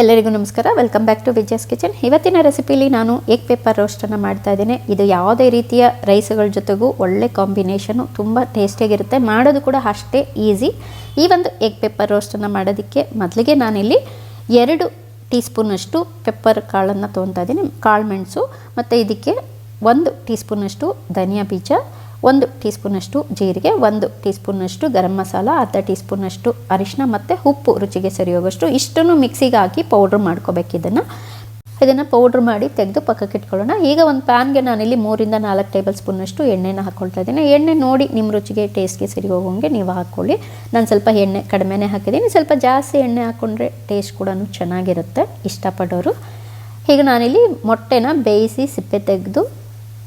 ಎಲ್ಲರಿಗೂ ನಮಸ್ಕಾರ. Welcome back to Vijaya's kitchen ಇವತ್ತಿನ ರೆಸಿಪಿಲಿ ನಾನು ಎಗ್ ಪೇಪರ್ ರೋಸ್ಟನ್ನು ಮಾಡ್ತಾ ಇದ್ದೇನೆ. ಇದು ಯಾವುದೇ ರೀತಿಯ ರೈಸ್ಗಳ ಜೊತೆಗೂ ಒಳ್ಳೆ ಕಾಂಬಿನೇಷನು ತುಂಬ ಟೇಸ್ಟಿಯಾಗಿರುತ್ತೆ ಮಾಡೋದು ಕೂಡ ಅಷ್ಟೇ ಈಸಿ ಈ ಒಂದು ಎಗ್ ಪೇಪರ್ ರೋಸ್ಟನ್ನು ಮಾಡೋದಕ್ಕೆ ಮೊದಲಿಗೆ ನಾನಿಲ್ಲಿ ಎರಡು ಟೀ ಸ್ಪೂನಷ್ಟು ಪೆಪ್ಪರ್ ಕಾಳನ್ನು ತೊಗೊತಾ ಇದ್ದೀನಿ, ಕಾಳು ಮೆಣಸು, ಮತ್ತು ಇದಕ್ಕೆ ಒಂದು ಟೀ ಸ್ಪೂನಷ್ಟು ಧನಿಯಾ ಬೀಜ ಒಂದು ಟೀ ಸ್ಪೂನಷ್ಟು ಜೀರಿಗೆ, ಒಂದು ಟೀ ಸ್ಪೂನಷ್ಟು ಗರಂ ಮಸಾಲ, ಅರ್ಧ ಟೀ ಸ್ಪೂನಷ್ಟು ಅರಿಶಿನ ಮತ್ತು ಉಪ್ಪು ರುಚಿಗೆ ಸರಿ ಹೋಗೋಷ್ಟು ಇಷ್ಟನ್ನು ಮಿಕ್ಸಿಗೆ ಹಾಕಿ ಪೌಡ್ರ್ ಮಾಡ್ಕೋಬೇಕು ಇದನ್ನು ಇದನ್ನು ಪೌಡ್ರ್ ಮಾಡಿ ತೆಗೆದು ಪಕ್ಕಕ್ಕೆ ಇಟ್ಕೊಳ್ಳೋಣ. ಈಗ ಒಂದು ಪ್ಯಾನ್ಗೆ ನಾನಿಲ್ಲಿ ಮೂರಿಂದ ನಾಲ್ಕು ಟೇಬಲ್ ಸ್ಪೂನಷ್ಟು ಎಣ್ಣೆನ ಹಾಕ್ಕೊಳ್ತಾ ಇದ್ದೀನಿ. ಎಣ್ಣೆ ನೋಡಿ ನಿಮ್ಮ ರುಚಿಗೆ ಟೇಸ್ಟ್ಗೆ ಸರಿ ಹೋಗೋಂಗೆ ನೀವು ಹಾಕ್ಕೊಳ್ಳಿ. ನಾನು ಸ್ವಲ್ಪ ಎಣ್ಣೆ ಕಡಿಮೆನೇ ಹಾಕಿದ್ದೀನಿ. ಸ್ವಲ್ಪ ಜಾಸ್ತಿ ಎಣ್ಣೆ ಹಾಕ್ಕೊಂಡ್ರೆ ಟೇಸ್ಟ್ ಕೂಡ ಚೆನ್ನಾಗಿರುತ್ತೆ, ಇಷ್ಟಪಡೋರು. ಈಗ ನಾನಿಲ್ಲಿ ಮೊಟ್ಟೆನ ಬೇಯಿಸಿ ಸಿಪ್ಪೆ ತೆಗೆದು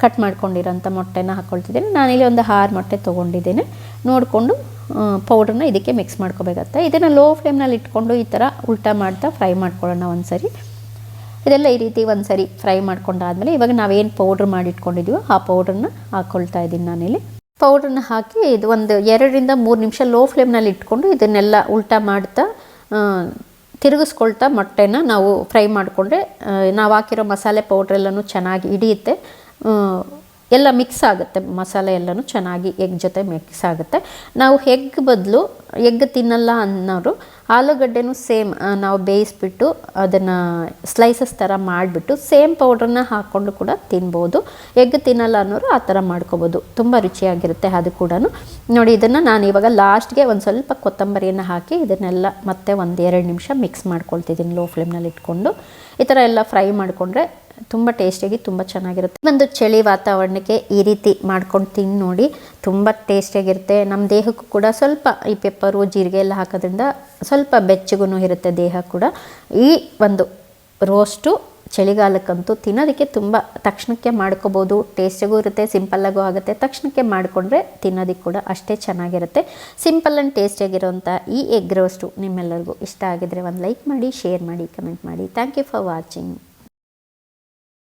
ಕಟ್ ಮಾಡ್ಕೊಂಡಿರೋಂಥ ಮೊಟ್ಟೆನ ಹಾಕ್ಕೊಳ್ತಿದ್ದೀನಿ ನಾನಿಲ್ಲಿ ಒಂದು ಆರು ಮೊಟ್ಟೆ ತೊಗೊಂಡಿದ್ದೇನೆ. ನೋಡಿಕೊಂಡು ಪೌಡ್ರನ್ನ ಇದಕ್ಕೆ ಮಿಕ್ಸ್ ಮಾಡ್ಕೋಬೇಕಾಗತ್ತೆ. ಇದನ್ನು ಲೋ ಫ್ಲೇಮ್ನಲ್ಲಿ ಇಟ್ಕೊಂಡು ಈ ಥರ ಉಲ್ಟಾ ಮಾಡ್ತಾ ಫ್ರೈ ಮಾಡ್ಕೊಳ್ಳೋಣ ಒಂದು ಸರಿ ಇದೆಲ್ಲ ಈ ರೀತಿ ಒಂದು ಸರಿ ಫ್ರೈ ಮಾಡ್ಕೊಂಡಾದಮೇಲೆ ಇವಾಗ ನಾವೇನು ಪೌಡ್ರ್ ಮಾಡಿ ಇಟ್ಕೊಂಡಿದ್ದೀವೋ ಆ ಪೌಡ್ರನ್ನ ಹಾಕ್ಕೊಳ್ತಾ ಇದ್ದೀನಿ ನಾನಿಲ್ಲಿ. ಪೌಡ್ರನ್ನ ಹಾಕಿ ಇದು ಒಂದು ಎರಡರಿಂದ ಮೂರು ನಿಮಿಷ ಲೋ ಫ್ಲೇಮ್ನಲ್ಲಿ ಇಟ್ಕೊಂಡು ಇದನ್ನೆಲ್ಲ ಉಲ್ಟಾ ಮಾಡ್ತಾ ತಿರುಗಿಸ್ಕೊಳ್ತಾ ಮೊಟ್ಟೆನ ನಾವು ಫ್ರೈ ಮಾಡಿಕೊಂಡ್ರೆ ನಾವು ಹಾಕಿರೋ ಮಸಾಲೆ ಪೌಡ್ರೆಲ್ಲನೂ ಚೆನ್ನಾಗಿ ಹಿಡಿಯುತ್ತೆ. ಎಲ್ಲ ಮಿಕ್ಸ್ ಆಗುತ್ತೆ. ಮಸಾಲೆ ಎಲ್ಲನೂ ಚೆನ್ನಾಗಿ ಎಗ್ ಜೊತೆ ಮಿಕ್ಸ್ ಆಗುತ್ತೆ. ನಾವು ಎಗ್ ಬದಲು ಎಗ್ ತಿನ್ನಲ್ಲ ಅನ್ನೋರು ಆಲೂಗಡ್ಡೆನೂ ಸೇಮ್ ನಾವು ಬೇಯಿಸ್ಬಿಟ್ಟು ಅದನ್ನು ಸ್ಲೈಸಸ್ ಥರ ಮಾಡಿಬಿಟ್ಟು ಸೇಮ್ ಪೌಡ್ರನ್ನ ಹಾಕ್ಕೊಂಡು ಕೂಡ ತಿನ್ಬೋದು. ಎಗ್ ತಿನ್ನಲ್ಲ ಅನ್ನೋರು ಆ ಥರ ಮಾಡ್ಕೋಬೋದು. ತುಂಬ ರುಚಿಯಾಗಿರುತ್ತೆ ಅದು ಕೂಡ ನೋಡಿ, ಇದನ್ನು ನಾನು ಇವಾಗ ಲಾಸ್ಟ್ಗೆ ಒಂದು ಸ್ವಲ್ಪ ಕೊತ್ತಂಬರಿಯನ್ನು ಹಾಕಿ ಇದನ್ನೆಲ್ಲ ಮತ್ತೆ ಒಂದು ಎರಡು ನಿಮಿಷ ಮಿಕ್ಸ್ ಮಾಡ್ಕೊಳ್ತಿದ್ದೀನಿ ಲೋ ಫ್ಲೇಮ್ನಲ್ಲಿ ಇಟ್ಕೊಂಡು. ಈ ಥರ ಎಲ್ಲ ಫ್ರೈ ಮಾಡಿಕೊಂಡ್ರೆ ತುಂಬ ಟೇಸ್ಟಿಯಾಗಿ ತುಂಬ ಚೆನ್ನಾಗಿರುತ್ತೆ. ಒಂದು ಚಳಿ ವಾತಾವರಣಕ್ಕೆ ಈ ರೀತಿ ಮಾಡ್ಕೊಂಡು ತಿಂದು ನೋಡಿ ತುಂಬ ಟೇಸ್ಟಿಯಾಗಿರುತ್ತೆ ನಮ್ಮ ದೇಹಕ್ಕೂ ಕೂಡ ಸ್ವಲ್ಪ ಈ ಪೆಪ್ಪರು ಜೀರಿಗೆ ಎಲ್ಲ ಹಾಕೋದ್ರಿಂದ ಸ್ವಲ್ಪ ಬೆಚ್ಚಗೂ ಇರುತ್ತೆ ದೇಹ ಕೂಡ. ಈ ಒಂದು ರೋಸ್ಟು ಚಳಿಗಾಲಕ್ಕಂತೂ ತಿನ್ನೋದಕ್ಕೆ ತುಂಬ ತಕ್ಷಣಕ್ಕೆ ಮಾಡ್ಕೋಬೋದು. ಟೇಸ್ಟಿಗೂ ಇರುತ್ತೆ ಸಿಂಪಲ್ಲಾಗೂ ಆಗುತ್ತೆ. ತಕ್ಷಣಕ್ಕೆ ಮಾಡಿಕೊಂಡ್ರೆ ತಿನ್ನೋದಕ್ಕೆ ಕೂಡ ಅಷ್ಟೇ ಚೆನ್ನಾಗಿರುತ್ತೆ. ಸಿಂಪಲ್ ಆ್ಯಂಡ್ ಟೇಸ್ಟಿಯಾಗಿರೋಂಥ ಈ ಎಗ್ ರೋಸ್ಟು ನಿಮ್ಮೆಲ್ಲರಿಗೂ ಇಷ್ಟ ಆಗಿದ್ರೆ ಒಂದು ಲೈಕ್ ಮಾಡಿ ಶೇರ್ ಮಾಡಿ ಕಮೆಂಟ್ ಮಾಡಿ. Thank you for watching